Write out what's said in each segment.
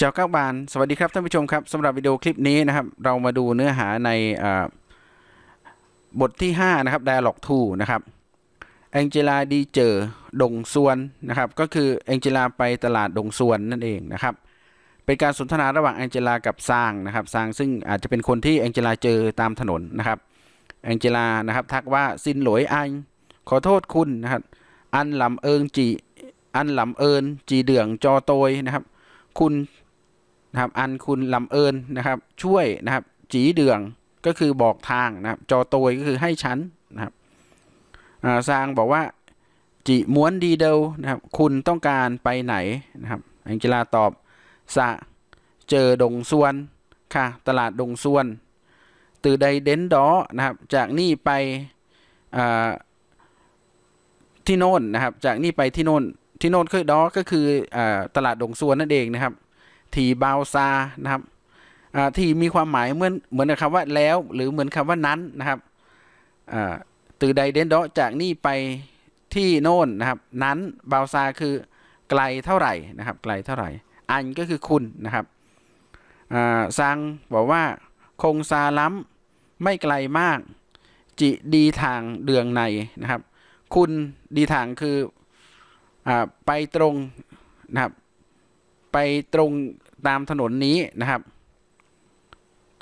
เจ้าก้าบานสวัสดีครับท่านผู้ชมครับสำหรับวิดีโอคลิปนี้นะครับ เรามาดูเนื้อหาในบทที่ 5 นะครับ Dialog 2นะครับแองเจลาดีเจอดงซวนนะครับ ก็คือแองเจลาไปตลาดดงซวนนั่นเองนะครับ เป็นการสนทนาระหว่างแองเจลากับซางนะครับซางซึ่งอาจจะเป็นคนที่แองเจลาเจอตามถนนนะครับแองเจลานะครับ ทักว่าซินหลวยอันขอโทษคุณนะครับ อันหลำเอิงจีอันหลำเอินจีเดืองจอโตยนะครับ คุณ นะครับ อันคุณลำเอิญนะครับ ช่วยนะครับ จีเดืองก็คือบอกทางนะครับ จอโตยก็คือให้ฉันนะครับซางบอกว่าจีม้วนดีเดลนะครับ คุณต้องการไปไหนนะครับแองเจลาตอบสะเจอดงส่วนค่ะ ตลาดดงส่วนตือใดเดนดอนะครับ จากนี่ไปที่โน่นนะครับ จากนี่ไปที่โน่นที่โน่นคือดอก็คืออตลาดดงส่วนนั่นเองนะครับ ทีบาวซานะครับทีมีความหมายเหมือนเหมือนคำว่าแล้ว หรือเหมือนคำว่านั้นนะครับตือใดเดนดจากนี่ไปที่โน่นนะครับ นั้นบาวซาคือไกลเท่าไหร่นะครับ ไกลเท่าไหร่ อันก็คือคุณนะครับซังบอกว่าคงซาล้ำไม่ไกลมาก จิดีทางเดืองในนะครับ คุณดีทางคืออไปตรงนะครับ ไปตรงตามถนนนี้นะครับ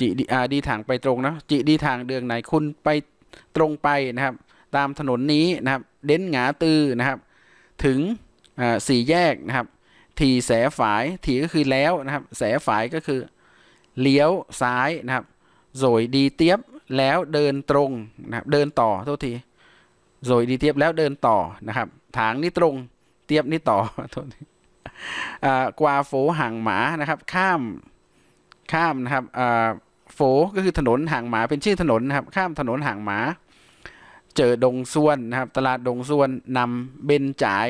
จิดีอาดีทางไปตรงนะจิดีทางเดืองไหนคุณไปตรงไปนะครับ ตามถนนนี้นะครับ เด้นหงาตือนะครับ ถึงสี่แยกนะครับ ทีแสฝายทีก็คือแล้วนะครับ แสฝายก็คือเลี้ยวซ้ายนะครับโดยดีเตียบแล้วเดินตรงนะครับเดินต่อโทษทีโดยดีเทียบแล้วเดินต่อนะครับ ถางนี่ตรงเทียบนี่ต่อโทษที กวาโฝห่างหมานะครับ ข้ามข้ามนะครับโฝก็คือถนนห่างหมาเป็นชื่อถนนนะครับ ข้ามถนนห่างหมา เจอดงส่วนนะครับ ตลาดดงส่วนนำเบนจ่าย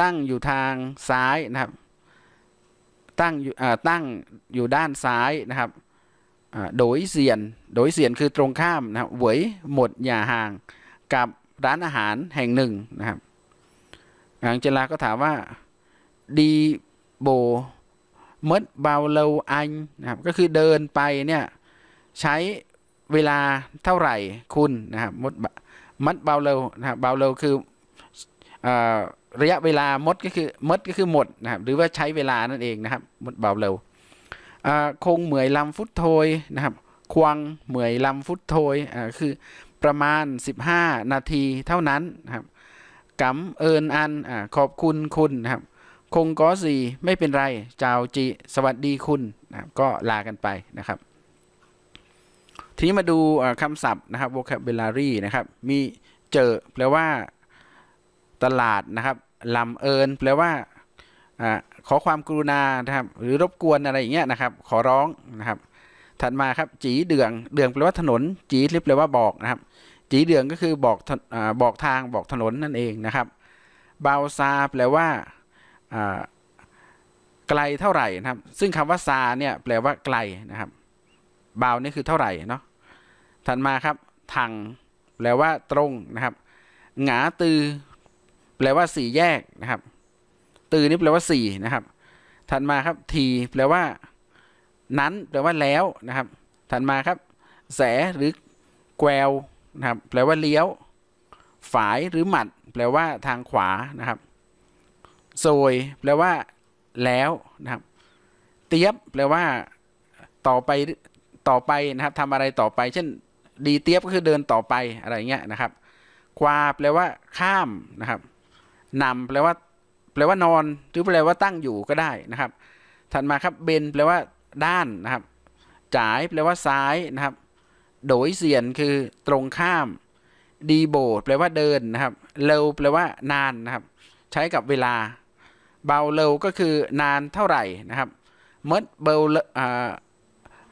ตั้งอยู่ทางซ้ายนะครับ ตั้งอยู่ตั้งอยู่ด้านซ้ายนะครับโดยเสียน โดยเสียนคือตรงข้ามนะครับเหวยหมดอย่าห่างกับร้านอาหารแห่งหนึ่งนะครับอังเจลาก็ถามว่า ดีโบมดเบาเลวอันนะครับก็คือเดินไปเนี่ยใช้เวลาเท่าไหร่คุณนะครับมดมัดเบาเลวนะครับเบาเลวคือออระยะเวลามดก็คือมดก็คือหมดนะครับหรือว่าใช้เวลานั่นเองนะครับมดเบาเลวคงเหมยลำฟุตโทยนะครับควงเหมยลำฟุตโทยอ่าคือประมาณ 15 นาทีเท่านั้นนะครับกำเอินอันอขอบคุณคุณนะครับ คงก็สีไม่เป็นไรเจ้าจีสวัสดีคุณนะครับก็ลากันไปนะครับ ทีนี้มาดูอ่าคำศัพท์นะครับ vocabulary นะครับ มีเจอแปลว่าตลาดนะครับลำเอินแปลว่าอขอความกรุณานะครับ หรือรบกวนอะไรอย่างเงี้ยนะครับ ขอร้องนะครับ ถัดมาครับ จีเดืองเดืองแปลว่าถนน จีแปลว่าบอกนะครับ จีเดืองก็คือบอกอบอกทางบอกถนนนั่นเองนะครับ บาวซาแปลว่า ไกลเท่าไหร่นะครับ ซึ่งคำว่าซาเนี่ยแปลว่าไกลนะครับบาวนี่คือเท่าไหร่เนาะถัดมาครับทางแปลว่าตรงนะครับ หงาตือ แปลว่าสี่แยกนะครับ ตือนี่แปลว่าสี่นะครับ ถัดมาครับ ที แปลว่า นั้น แปลว่าแล้วนะครับ ถัดมาครับ แสหรือแกววนะครับ แปลว่าเลี้ยว ฝายหรือหมัด แปลว่าทางขวานะครับ โซยแปลว่า แล้วนะครับ เตียบแปลว่า ต่อไปต่อไปนะครับทำอะไรต่อไป เช่น ดีเตียบก็คือเดินต่อไปอะไรเงี้ยนะครับ ควาแปลว่า ข้ามนะครับนำแปลว่า แปลว่านอน หรือแปลว่าตั้งอยู่ก็ได้นะครับ ถัดมาครับเบนแปลว่า ด้านนะครับจ่ายแปลว่าซ้ายนะครับ โดยเสียนคือตรงข้าม ดีโบดแปลว่าเดินนะครับ เร็วแปลว่านานนะครับ ใช้กับเวลา เบาเร็วก็คือนานเท่าไหร่นะครับมดเบาอ่า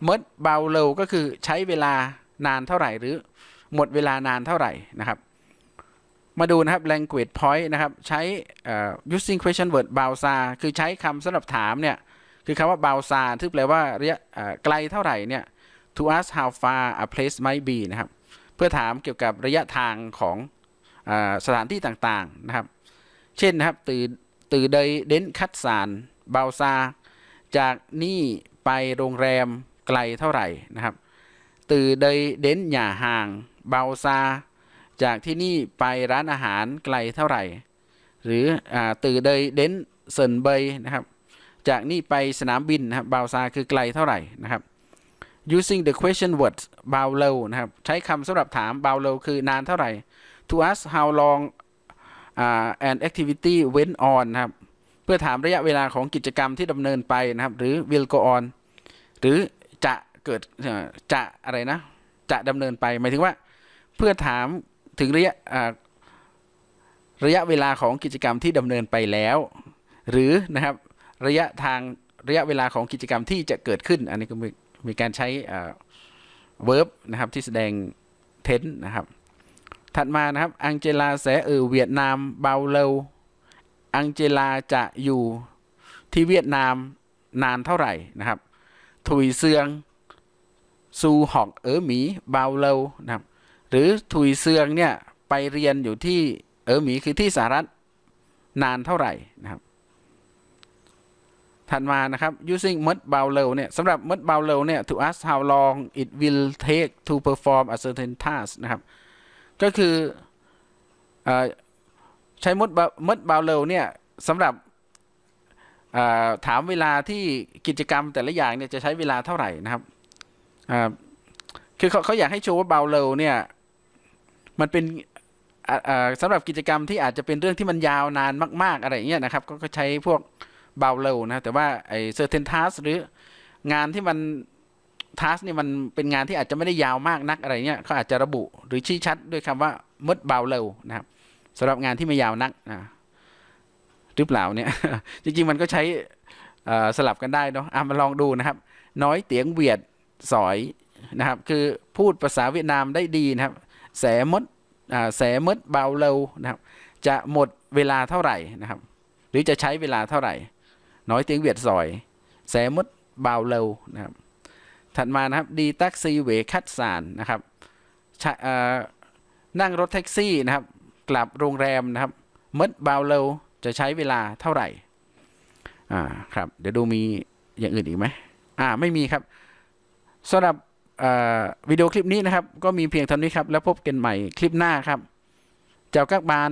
มดเบาเร็วก็คือใช้เวลานานเท่าไหร่ หรือหมดเวลานานเท่าไหร่นะครับ มาดูนะครับ language point นะครับ ใช้ using question word บาวซาคือใช้คำสำหรับถามเนี่ยคือคำว่าบาวซาที่แปลว่าระยะไกลเท่าไหร่เนี่ย to ask how far a place might be นะครับ เพื่อถามเกี่ยวกับระยะทางของอสถานที่ต่างๆนะครับ เช่นนะครับ ตือ ตือเดยเดนคัดสารบาวซา จากนี่ไปโรงแรมไกลเท่าไหร่นะครับ từ đây đến nhà hàng bao xa จากที่นี่ไปร้านอาหารไกลเท่าไหร่ หรืออ่า từ đây đến sân bay นะครับ จากนี่ไปสนามบินนะครับ bao xa คือไกลเท่าไหร่นะครับ using the question words bao lâu นะครับ ใช้คำสำหรับถาม bao lâu คือนานเท่าไหร่ to ask how long อ่า an activity went on นะครับ เพื่อถามระยะเวลาของกิจกรรมที่ดำเนินไปนะครับ หรือ will go on หรือจะเกิดจะอะไรนะ จะดำเนินไปหมายถึงว่า เพื่อถามถึงระยะระยะเวลาของกิจกรรมที่ดำเนินไปแล้ว หรือนะครับระยะทางระยะเวลาของกิจกรรมที่จะเกิดขึ้น อันนี้ก็มีมีการใช้ verb นะครับที่แสดง tense นะครับ ถัดมานะครับ อังเจลาแสเออเวียดนามเบาเลวอังเจลาจะอยู่ที่เวียดนามนานเท่าไหร่นะครับ ถุยเซียงซูหอกเออหมีเบาเลวนะครับ หรือถุยเซียงเนี่ยไปเรียนอยู่ที่เออหมีคือที่สหรัฐนานเท่าไหร่นะครับ ถัดมานะครับ using มดเบาเร็วเนี่ยสำหรับมดเบาเร็วเนี่ย to ask how long it will take to perform a certain task นะครับ ก็คืออใช้มดเบามดเบาเร็วเนี่ยสำหรับถามเวลาที่กิจกรรมแต่ละอย่างเนี่ยจะใช้เวลาเท่าไหร่นะครับคือเขาเขาอยากให้โชว์ว่าเบาเร็วเนี่ย มันเป็นสำหรับกิจกรรมที่อาจจะเป็นเรื่องที่มันยาวนานมาก ๆ อะไรเงี้ยนะครับ ก็ใช้พวกเบาเร็วนะ แต่ว่าไอ้ certain task หรืองานที่มัน ทัสเนี่ยมันเป็นงานที่อาจจะไม่ได้ยาวมากนักอะไรเงี้ยเขาอาจจะระบุหรือชี้ชัดด้วยคำว่ามดเบาเร็วนะครับสำหรับงานที่ไม่ยาวนักนะหรือเปล่าเนี่ยจริงๆมันก็ใช้สลับกันได้เนาะอะมาลองดูนะครับ น้อยเตียงเวียดสอยนะครับ คือพูดภาษาเวียดนามได้ดีนะครับ แสมดแสมดเบาเร็วนะครับ จะหมดเวลาเท่าไหร่นะครับ หรือจะใช้เวลาเท่าไหร่ น้อยเตียงเวียดสอย แสมดเบาเร็วนะครับ ถัดมานะครับดีแท็กซี่เวคัดสานนะครับนั่งรถแท็กซี่นะครับ กลับโรงแรมนะครับมดบาวเลวจะใช้เวลาเท่าไหร่อ่าครับเดี๋ยวดูมีอย่างอื่นอีกไหมอ่าไม่มีครับสำหรับวิดีโอคลิปนี้นะครับ ก็มีเพียงเท่านี้ครับ แล้วพบกันใหม่คลิปหน้าครับ เจ้ากักบาน